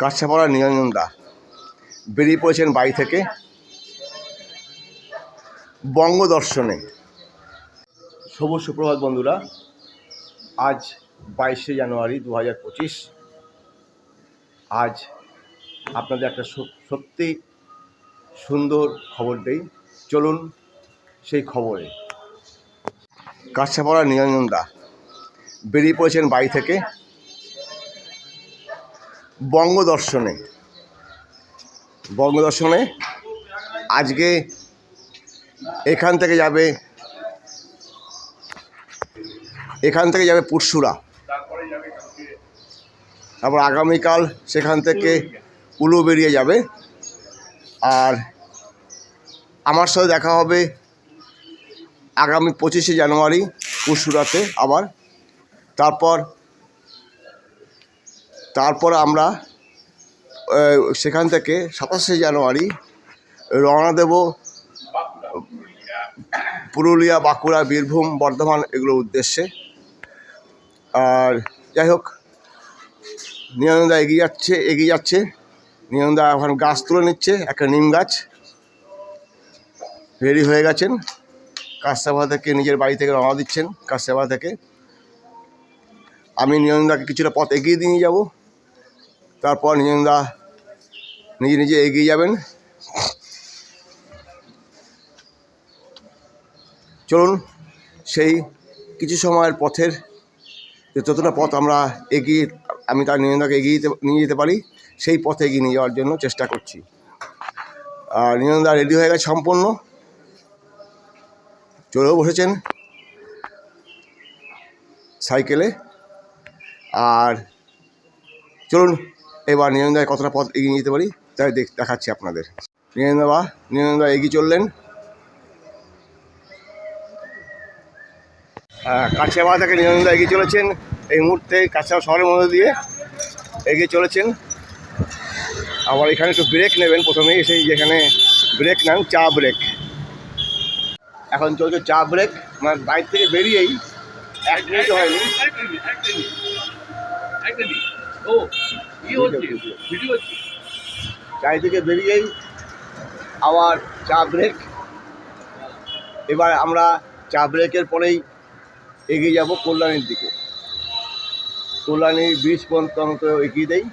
কাছাপাড়া নিরঞ্জন দা বেরিয়ে পড়েছেন বাড়ি থেকে। বঙ্গ দর্শনে শুভ সুপ্রভাত বন্ধুরা। আজ বাইশে জানুয়ারি দু হাজার পঁচিশ। আজ আপনাদের একটা সত্যি সুন্দর খবর দেই। চলুন সেই খবরে। কাছাপাড়া নিরঞ্জন দা বেরিয়ে পড়েছেন বাড়ি থেকে। বঙ্গ দর্শনে আজকে এখান থেকে যাবে, এখান থেকে যাবে পুরসুরা তারপর আগামীকাল সেখান থেকে উলু বেরিয়ে যাবে। আর আমার সাথে দেখা হবে আগামী পঁচিশে জানুয়ারি পুরসুরাতে আবার। তারপর তারপর আমরা সেখান থেকে সাতাশে জানুয়ারি রওনা দেব, পুরুলিয়া, বাঁকুড়া, বীরভূম, বর্ধমান এগুলোর উদ্দেশ্যে। আর যাই হোক নিরঞ্জনদা এগিয়ে যাচ্ছে এগিয়ে যাচ্ছে। নিরঞ্জনদা এখন গাছ তুলে নিচ্ছে, একটা নিম গাছ। রেডি হয়ে গেছেন। কাস্তাভা থেকে নিজের বাড়ি থেকে রওনা দিচ্ছেন কাস্তাভা থেকে। আমি নিরঞ্জনদাকে কিছুটা পথ এগিয়ে দিয়ে যাব। তারপর নিরঞ্জনদা নিজে নিজে এগিয়ে যাবেন। চলুন, সেই কিছু সময়ের পথের যে যতটা পথ আমরা এগিয়ে, আমি তার নিরঞ্জনদাকে এগিয়ে নিয়ে যেতে পারি, সেই পথে এগিয়ে নিয়ে যাওয়ার জন্য চেষ্টা করছি। আর নিরঞ্জনদা রেডি হয়ে গেছে সম্পূর্ণ। চলেও বসেছেন সাইকেলে। আর চলুন এবার নিরঞ্জয় কতটা পথ এগিয়ে যেতে পারি, তাই দেখ দেখাচ্ছি আপনাদের। নিরঞ্জয় বা নিরঞ্জয় এগিয়ে চললেন। কাছেবা থেকে নিরঞ্জয় এগিয়ে চলেছেন। এই মুহূর্তে কাছেবা শহরের মধ্যে দিয়ে এগিয়ে চলেছেন। আবার এখানে একটু ব্রেক নেবেন প্রথমে, এসে যেখানে ব্রেক নেন, চা ব্রেক এখন চলছে চা ব্রেক মানে বাইক থেকে বেরিয়েই এক মিনিট হয়নি। ও ভিডিও হচ্ছে চারি থেকে বেরিয়েই আবার চা ব্রেক এবার আমরা চা ব্রেকের পরেই এগিয়ে যাব কল্যাণীর দিকে। কল্যাণী ব্রিজ পর্যন্ত এগিয়ে দেই।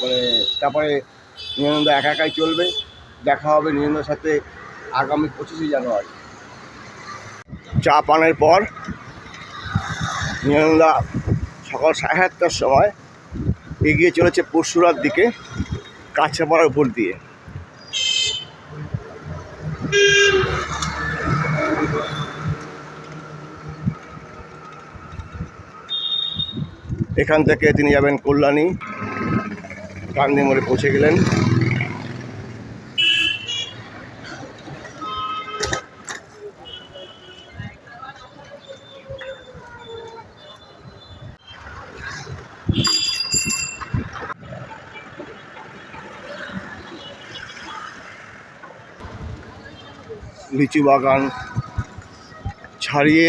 মানে তারপরে নিরঞ্জনদা একা একাই চলবে। দেখা হবে নিরঞ্জনের সাথে আগামী পঁচিশে জানুয়ারি। চা পানের পর নিরঞ্জনদা সকাল সাড়ে সাতটার সময় এগিয়ে চলেছে পরশুরার দিকে কাছাপাড়ার উপর দিয়ে। এখান থেকে তিনি যাবেন কল্যাণী, গান্ধী মোড়ে পৌঁছে গেলেন। লিচু বাগান ছাড়িয়ে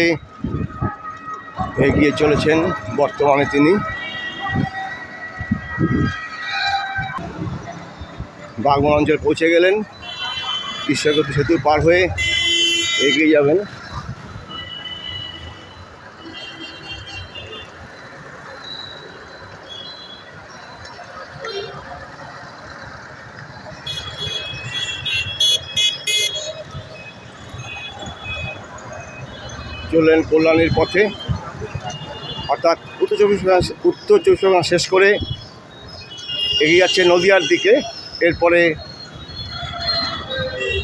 এগিয়ে চলেছেন বর্তমানে তিনি। বাগমন অঞ্চল পৌঁছে গেলেন ঈশ্বরগতি সেতু পার হয়ে এগিয়ে যাবেন। চললেন কল্যাণীর পথে। অর্থাৎ উত্তর চব্বিশ উত্তর চব্বিশ পরগনা শেষ করে এগিয়ে যাচ্ছে নদিয়ার দিকে। এরপরে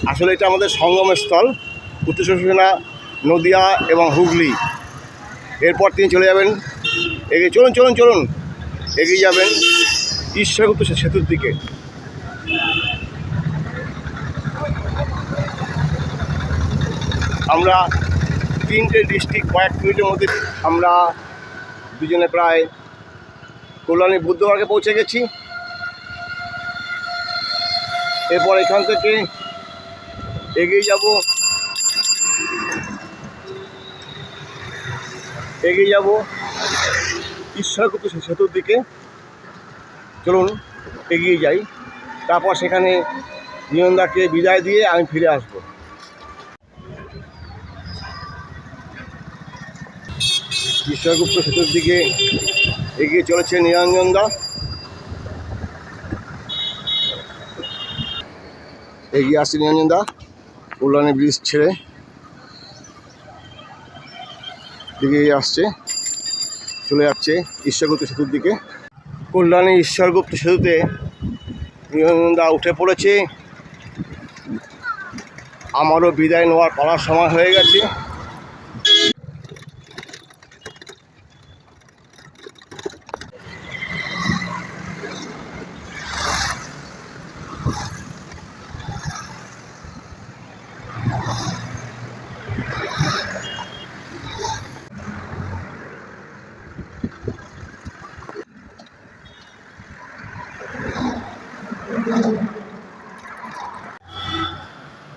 আসলে এটা আমাদের সঙ্গমের স্থল। উত্তর চব্বিশ পরগনা, নদিয়া এবং হুগলি। এরপর তিনি চলে যাবেন। এগিয়ে চলুন চলুন চলুন। এগিয়ে যাবেন ঈশ্বরগুপ্ত সেতুর দিকে। আমরা তিনটে ডিস্ট্রিক্ট কয়েক মিনিটের মধ্যে আমরা দুজনে প্রায় কল্যাণী বুদ্ধমার্গে পৌঁছে গেছি। এরপর এখান থেকে এগিয়ে যাব। এগিয়ে যাব ঈশ্বরগুপ্ত সেতুর দিকে। চলুন, এগিয়ে যাই। তারপর সেখানে নিয়ন্দাকে বিদায় দিয়ে আমি ফিরে আসব। বিশ্বগুপ্ত সেতুর দিকে এগিয়ে চলেছে নিরঞ্জনদা এগিয়ে আসছে নিরঞ্জন দা, কল্যাণী ব্রিজ ছেড়ে দিকে আসছে, চলে যাচ্ছে ঈশ্বরগুপ্ত সেতুর দিকে। কল্যাণী ঈশ্বরগুপ্ত সেতুতে নিরঞ্জন দা উঠে পড়েছে। আমারও বিদায় নেওয়ার পালার সময় হয়ে গেছে।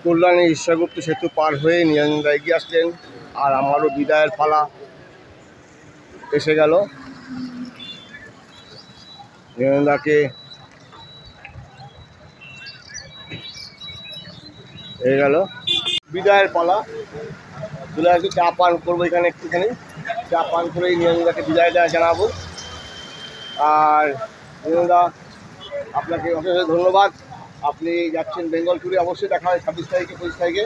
কল্যাণী ঈশ্বরগুপ্ত সেতু পার হয়ে নিরঞ্জনদা এগিয়ে আসলেন আর আমারও বিদায়ের পালা এসে গেল। নিরঞ্জন দাকে হয়ে গেল। বিদায়ের পালা। চলে আসি, চা পান করব এখানে একটুখানি। চা পান করেই নিরঞ্জনদাকে বিদায় দেওয়া জানাব। আর নিরঞ্জনদা আপনাকে অশেষ ধন্যবাদ। আপনি যাচ্ছেন বেঙ্গল ট্যুরে অবশ্যই দেখা হয় ছাব্বিশ তারিখে পঁচিশ তারিখে।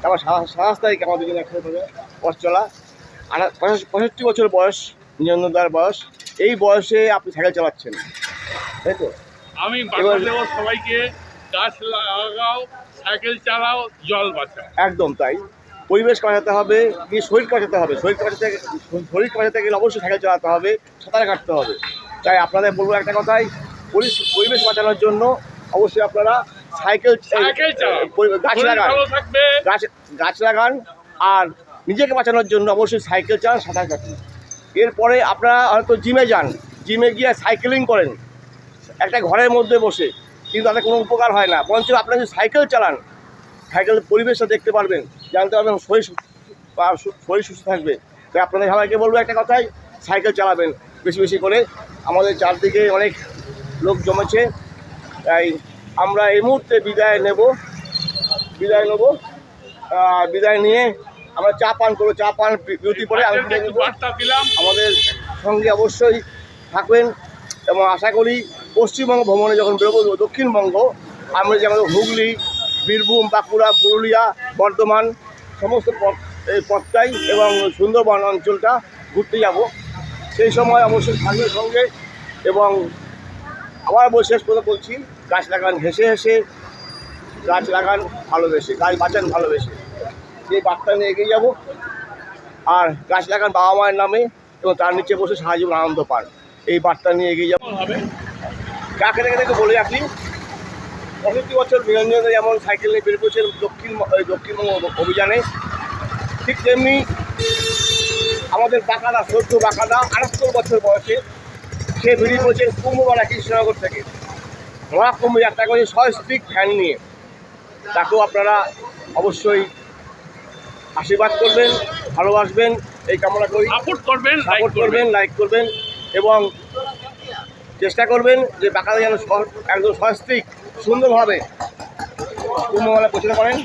তারপর সাতাশ তারিখে আমাদের জন্য একসাথে হবে পথ চলা। পঁয়ষট্টি বছর বয়স নিরঞ্জনদার বয়স। এই বয়সে আপনি সাইকেল চালাচ্ছেন। তাই তো? আমি সবাইকে গাছ লাগাও সাইকেল চালাও জল বাঁচাও। একদম তাই। পরিবেশ বাঁচাতে হবে কি শরীর বাঁচাতে হবে? শরীর বাঁচাতে শরীর বাঁচাতে গেলে অবশ্যই সাইকেল চালাতে হবে সাঁতার কাটতে হবে। তাই আপনাদের বলব একটা কথাই পরিবেশ বাঁচানোর জন্য অবশ্যই আপনারা সাইকেল সাইকেল গাছ লাগান। গাছ গাছ লাগান আর নিজেকে বাঁচানোর জন্য অবশ্যই সাইকেল চালান সাঁতার কাটুন। এরপরে আপনারা হয়তো জিমে যান। জিমে গিয়ে সাইকেলিং করেন। একটা ঘরের মধ্যে বসে। কিন্তু তাতে কোনো উপকার হয় না। বরঞ্চ আপনারা যদি সাইকেল চালান সাইকেলের পরিবেশটা দেখতে পারবেন জানতে পারবেন শরীর শরীর সুস্থ থাকবে। তাই আপনাদের সবাইকে বলব একটা কথাই সাইকেল চালাবেন বেশি বেশি করে। আমাদের চারদিকে অনেক লোক জমেছে। তাই আমরা এই মুহূর্তে বিদায় নেব। বিদায় নেব। বিদায় নিয়ে আমরা চা পান করব। চা পান বিরতি পরে আমাদের সঙ্গে অবশ্যই থাকবেন এবং আশা করি পশ্চিমবঙ্গ ভ্রমণে যখন বেরোবো দক্ষিণবঙ্গ আমরা যেমন হুগলি বীরভূম বাঁকুড়া পুরুলিয়া বর্ধমান সমস্ত পথটাই এবং সুন্দরবন অঞ্চলটা ঘুরতে যাব। সেই সময় অবশ্যই থাকবে সঙ্গে এবং আবার বল শেষ কথা বলছি, গাছ লাগান, হেসে হেসে গাছ লাগান, ভালোবেসে, গাছ বাঁচান, ভালোবেসে। সেই বার্তা নিয়ে এগিয়ে যাব, আর গাছ লাগান বাবা মায়ের নামে এবং তার নিচে বসে জীবন আনন্দ পান। এই বার্তা নিয়ে এগিয়ে যাব। কাকে থেকে থেকে বলে রাখি? পঁয়ষট্টি বছর নিরঞ্জন যেমন সাইকেল নিয়ে বের করেছেন দক্ষিণ এই দক্ষিণবঙ্গ অভিযানে, ঠিক তেমনি আমাদের বাঁকাদা, সদ্য বাঁকাদা, আটাত্তর বছর বয়সে সে বেরিয়ে পড়েছেন কুম্ভমেলা কৃষ্ণনগর থেকে। মহাকুম্ভ যাত্রা করেছে সস্ত্রিক ফ্যান নিয়ে। তাকেও আপনারা অবশ্যই আশীর্বাদ করবেন ভালোবাসবেন এই কামনা করি। সাপোর্ট করবেন সাপোর্ট করবেন। লাইক করবেন এবং চেষ্টা করবেন যে বাঁকাতে যেন একদম সস্ত্রিক সুন্দরভাবে কুম্ভমেলা পৌঁছতে পারেন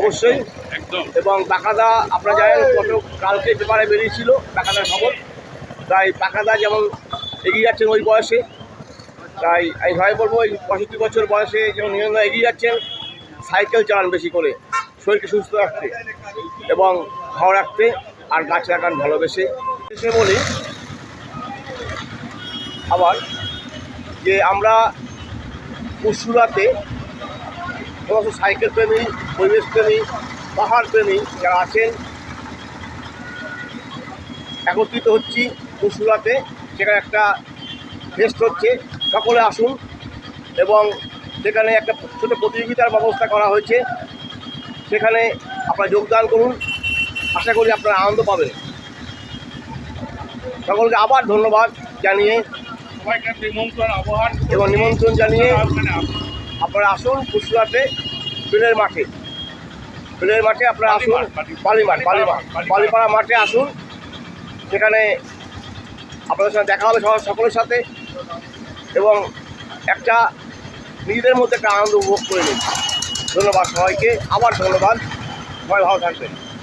অবশ্যই। একদম। এবং বাঁকাদা আপনারা জানেন কত কালকে পেপারে বেরিয়েছিল বাঁকাদার খবর। তাই বাঁকাদা যেমন এগিয়ে যাচ্ছেন ওই বয়সে। তাই আমি ভাই বলব, এই পঁয়ষট্টি বছর বয়সে যেমন নিয়ন্ত্রণ এগিয়ে যাচ্ছেন, সাইকেল চালান বেশি করে, শরীরকে সুস্থ রাখতে এবং ভালো রাখতে আর গাছ লাগান ভালোবেসে। এসে বলি, আবার যে আমরা পশুরাতে সমস্ত সাইকেল প্রেমী, পরিবেশ প্রেমী, পাহাড় প্রেমী যারা আছেন, একত্রিত হচ্ছি পশুরাতে সেখানে একটা ফেস্ট হচ্ছে। সকলে আসুন এবং সেখানে একটা ছোটো প্রতিযোগিতার ব্যবস্থা করা হয়েছে। সেখানে আপনারা যোগদান করুন। আশা করি আপনারা আনন্দ পাবেন। সকলকে আবার ধন্যবাদ জানিয়ে এবং নিমন্ত্রণ জানিয়ে। আপনারা আসুন। কুশলাতে বেলের মাঠে। বেলের মাঠে আপনারা আসুন। বালিমাঠ বালিমাঠ। বালিপাড়া মাঠে আসুন। সেখানে আপনাদের সাথে দেখা হবে সবার সকলের সাথে এবং একটা নিজেদের মধ্যে একটা আনন্দ উপভোগ করে নিন। ধন্যবাদ সবাইকে। আবার ধন্যবাদ। সবাই ভালো থাকবেন।